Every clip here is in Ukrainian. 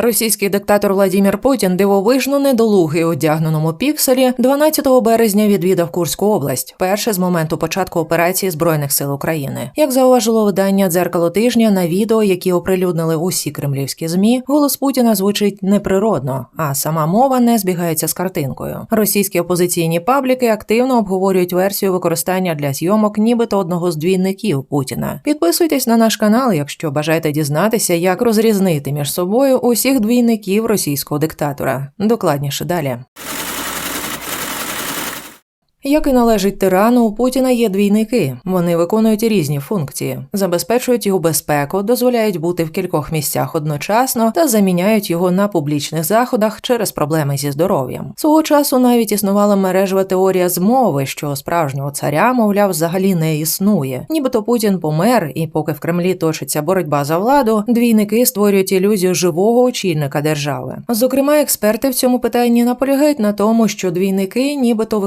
Російський диктатор Владімір Путін дивовижно недолугий одягненому пікселі 12 березня відвідав Курську область, перше з моменту початку операції збройних сил України. Як зауважило видання дзеркало тижня на відео, які оприлюднили усі кремлівські змі, голос Путіна звучить неприродно, а сама мова не збігається з картинкою. Російські опозиційні пабліки активно обговорюють версію використання для зйомок, нібито одного з двійників Путіна. Підписуйтесь на наш канал, якщо бажаєте дізнатися, як розрізнити між собою усіх двійників російського диктатора. Докладніше далі. Як і належить тирану, у Путіна є двійники. Вони виконують різні функції, забезпечують його безпеку, дозволяють бути в кількох місцях одночасно та заміняють його на публічних заходах через проблеми зі здоров'ям. Свого часу навіть існувала мережева теорія змови, що справжнього царя, мовляв, взагалі не існує. Нібито Путін помер, і поки в Кремлі точиться боротьба за владу, двійники створюють ілюзію живого очільника держави. Зокрема, експерти в цьому питанні наполягають на тому, що двійники нібито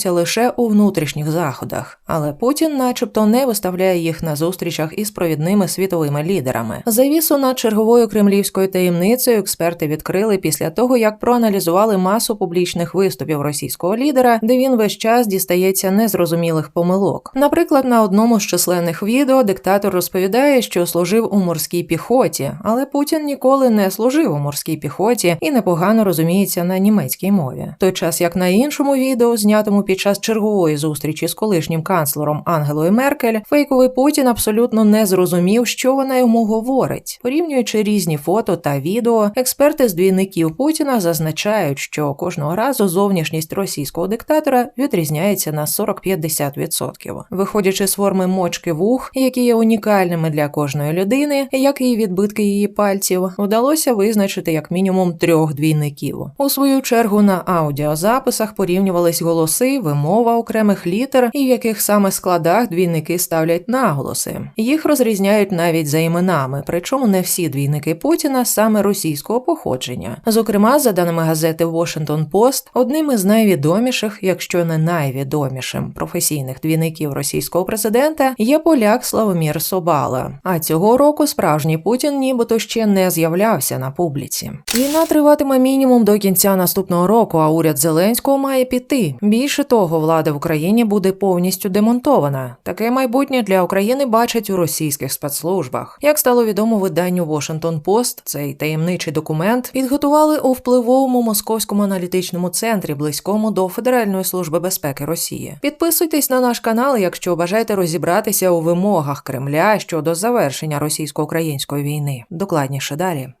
використовуються лише у внутрішніх заходах, але Путін, начебто, не виставляє їх на зустрічах із провідними світовими лідерами. Завісу над черговою кремлівською таємницею експерти відкрили після того, як проаналізували масу публічних виступів російського лідера, де він весь час дістається незрозумілих помилок. Наприклад, на одному з численних відео диктатор розповідає, що служив у морській піхоті, але Путін ніколи не служив у морській піхоті і непогано розуміється на німецькій мові. Той час як на іншому відео, знятому під час чергової зустрічі з колишнім канцлером Ангелою Меркель, фейковий Путін абсолютно не зрозумів, що вона йому говорить. Порівнюючи різні фото та відео, експерти з двійників Путіна зазначають, що кожного разу зовнішність російського диктатора відрізняється на 40-50%. Виходячи з форми мочки вух, які є унікальними для кожної людини, як і відбитки її пальців, вдалося визначити як мінімум трьох двійників. У свою чергу на аудіозаписах порівнювались голоси, вимова окремих літер і в яких саме складах двійники ставлять наголоси. Їх розрізняють навіть за іменами, причому не всі двійники Путіна саме російського походження. Зокрема, за даними газети Washington Post, одним із найвідоміших, якщо не найвідомішим професійних двійників російського президента є поляк Славомір Собала. А цього року справжній Путін нібито ще не з'являвся на публіці. Війна триватиме мінімум до кінця наступного року, а уряд Зеленського має піти. Більше того, влада в Україні буде повністю демонтована. Таке майбутнє для України бачать у російських спецслужбах. Як стало відомо виданню Washington Post, цей таємничий документ підготували у впливовому московському аналітичному центрі, близькому до Федеральної служби безпеки Росії. Підписуйтесь на наш канал, якщо бажаєте розібратися у вимогах Кремля щодо завершення російсько-української війни. Докладніше далі.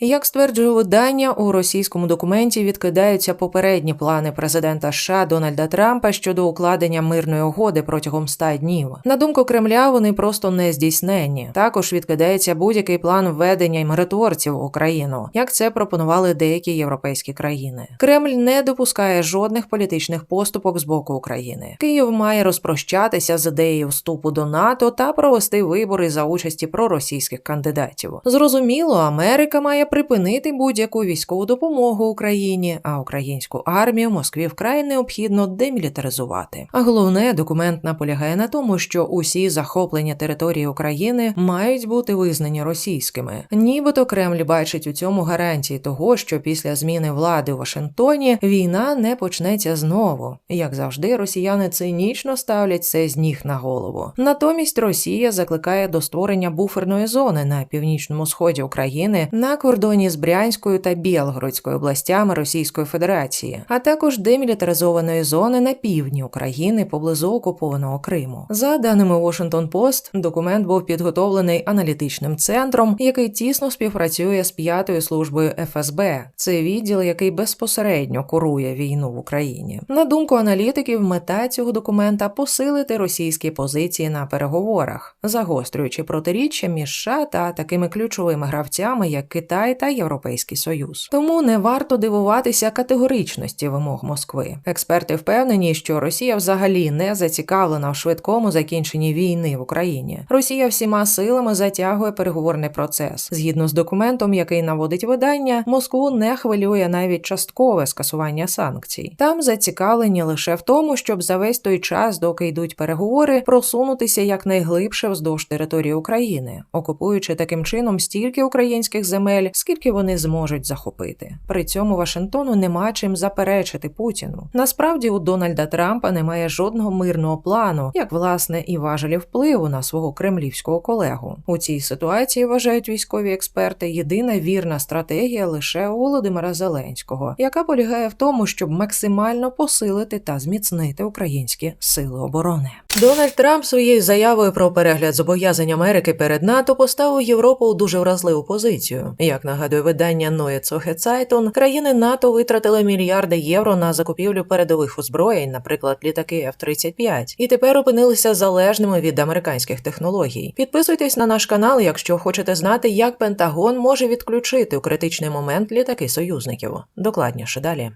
Як стверджує видання, у російському документі відкидаються попередні плани президента США Дональда Трампа щодо укладення мирної угоди протягом 100 днів. На думку Кремля, вони просто не здійснені. Також відкидається будь-який план введення миротворців в Україну, як це пропонували деякі європейські країни. Кремль не допускає жодних політичних поступок з боку України. Київ має розпрощатися з ідеєю вступу до НАТО та провести вибори за участі проросійських кандидатів. Зрозуміло, Америка має припинити будь-яку військову допомогу Україні, а українську армію Москві вкрай необхідно демілітаризувати. А головне, документ наполягає на тому, що усі захоплені території України мають бути визнані російськими. Нібито Кремль бачить у цьому гарантії того, що після зміни влади у Вашингтоні війна не почнеться знову. Як завжди, росіяни цинічно ставлять це з ніг на голову. Натомість Росія закликає до створення буферної зони на північному сході України на кордоні кордоні з Брянською та Білгородською областями Російської Федерації, а також демілітаризованої зони на півдні України поблизу окупованого Криму. За даними Washington Post, документ був підготовлений аналітичним центром, який тісно співпрацює з п'ятою службою ФСБ. Це відділ, який безпосередньо курує війну в Україні. На думку аналітиків, мета цього документа посилити російські позиції на переговорах, загострюючи протиріччя між США та такими ключовими гравцями, як Китай. Китай та Європейський Союз. Тому не варто дивуватися категоричності вимог Москви. Експерти впевнені, що Росія взагалі не зацікавлена в швидкому закінченні війни в Україні. Росія всіма силами затягує переговорний процес. Згідно з документом, який наводить видання, Москву не хвилює навіть часткове скасування санкцій. Там зацікавлені лише в тому, щоб за весь той час, доки йдуть переговори, просунутися якнайглибше вздовж території України, окупуючи таким чином стільки українських земель, скільки вони зможуть захопити. При цьому Вашингтону нема чим заперечити Путіну. Насправді у Дональда Трампа немає жодного мирного плану, як власне і важелі впливу на свого кремлівського колегу. У цій ситуації вважають військові експерти. Єдина вірна стратегія лише у Володимира Зеленського, яка полягає в тому, щоб максимально посилити та зміцнити українські сили оборони. Дональд Трамп своєю заявою про перегляд зобов'язань Америки перед НАТО поставив Європу у дуже вразливу позицію. Як нагадує видання Neue Zeitung, країни НАТО витратили мільярди євро на закупівлю передових озброєнь, наприклад, літаки F-35, і тепер опинилися залежними від американських технологій. Підписуйтесь на наш канал, якщо хочете знати, як Пентагон може відключити у критичний момент літаки союзників. Докладніше далі.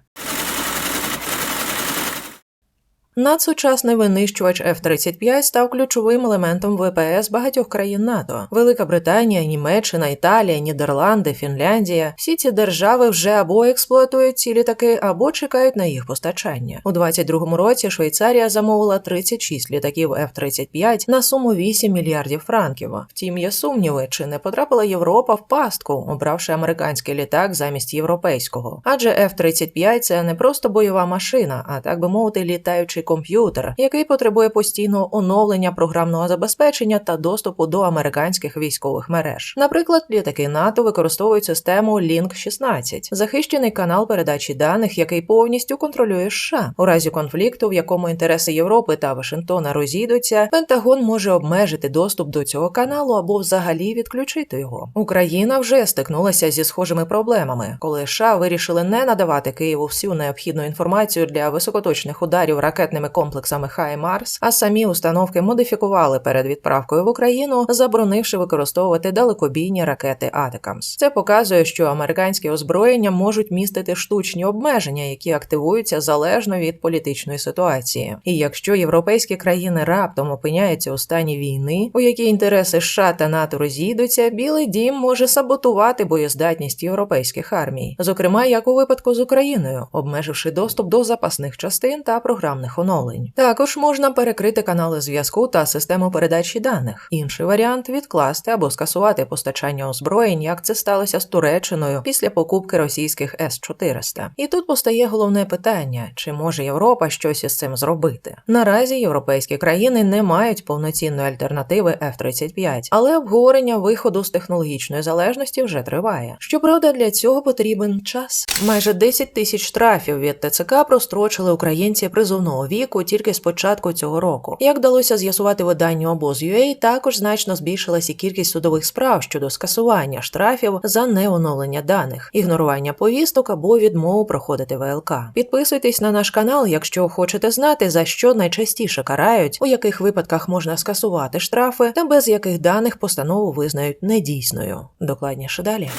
Надсучасний винищувач F-35 став ключовим елементом ВПС багатьох країн НАТО: Велика Британія, Німеччина, Італія, Нідерланди, Фінляндія. Всі ці держави вже або експлуатують ці літаки, або чекають на їх постачання. У 22-му році Швейцарія замовила 36 літаків F-35 на суму 8 мільярдів франків. Втім, є сумніви, чи не потрапила Європа в пастку, обравши американський літак замість європейського. Адже F-35 – це не просто бойова машина, а так би мовити, літаючий комп'ютер, який потребує постійного оновлення програмного забезпечення та доступу до американських військових мереж. Наприклад, літаки НАТО використовують систему Link 16 захищений канал передачі даних, який повністю контролює США. У разі конфлікту, в якому інтереси Європи та Вашингтона розійдуться, Пентагон може обмежити доступ до цього каналу або взагалі відключити його. Україна вже стикнулася зі схожими проблемами, коли США вирішили не надавати Києву всю необхідну інформацію для високоточних ударів ракетними комплексами «Хаймарс», а самі установки модифікували перед відправкою в Україну, заборонивши використовувати далекобійні ракети Атакамс. Це показує, що американські озброєння можуть містити штучні обмеження, які активуються залежно від політичної ситуації. І якщо європейські країни раптом опиняються у стані війни, у якій інтереси США та НАТО розійдуться, Білий Дім може саботувати боєздатність європейських армій, зокрема як у випадку з Україною, обмеживши доступ до запасних частин та програмних оновлень. Також можна перекрити канали зв'язку та систему передачі даних. Інший варіант відкласти або скасувати постачання озброєнь, як це сталося з Туреччиною після покупки російських С-400. І тут постає головне питання: чи може Європа щось із цим зробити? Наразі європейські країни не мають повноцінної альтернативи F-35, але обговорення виходу з технологічної залежності вже триває. Щоправда, для цього потрібен час. Майже 10 тисяч штрафів від ТЦК прострочили українці призовного віку тільки з початку цього року. Як вдалося з'ясувати виданню обоз.ua, також значно збільшилася кількість судових справ щодо скасування штрафів за неоновлення даних, ігнорування повісток або відмову проходити ВЛК. Підписуйтесь на наш канал, якщо хочете знати, за що найчастіше карають, у яких випадках можна скасувати штрафи, та без яких даних постанову визнають недійсною. Докладніше далі.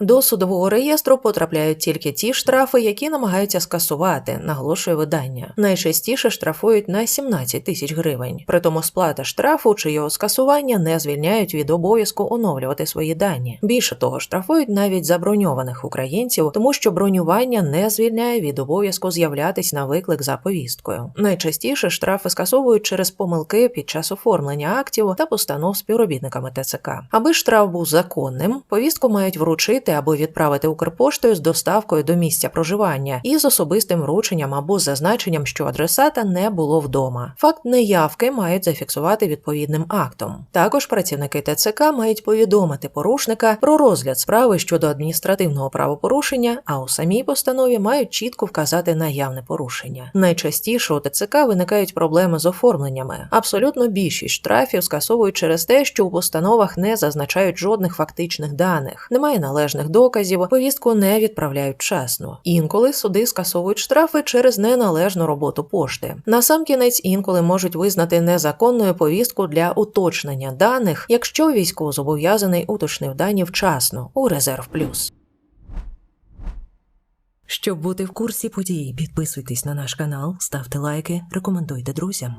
До судового реєстру потрапляють тільки ті штрафи, які намагаються скасувати, наголошує видання. Найчастіше штрафують на 17 тисяч гривень. Притому сплата штрафу чи його скасування не звільняють від обов'язку оновлювати свої дані. Більше того, штрафують навіть заброньованих українців, тому що бронювання не звільняє від обов'язку з'являтись на виклик за повісткою. Найчастіше штрафи скасовують через помилки під час оформлення актів та постанов співробітниками ТЦК. Аби штраф був законним, повістку мають вручити або відправити Укрпоштою з доставкою до місця проживання і з особистим врученням або зазначенням, що адресата не було вдома. Факт неявки мають зафіксувати відповідним актом. Також працівники ТЦК мають повідомити порушника про розгляд справи щодо адміністративного правопорушення, а у самій постанові мають чітко вказати наявне порушення. Найчастіше у ТЦК виникають проблеми з оформленнями. Абсолютно більшість штрафів скасовують через те, що у постановах не зазначають жодних фактичних даних, немає належних належних доказів, повістку не відправляють вчасно. Інколи суди скасовують штрафи через неналежну роботу пошти. Насамкінець інколи можуть визнати незаконною повістку для уточнення даних, якщо військовозобов'язаний уточнив дані вчасно у резерв плюс. Щоб бути в курсі подій, підписуйтесь на наш канал, ставте лайки, рекомендуйте друзям.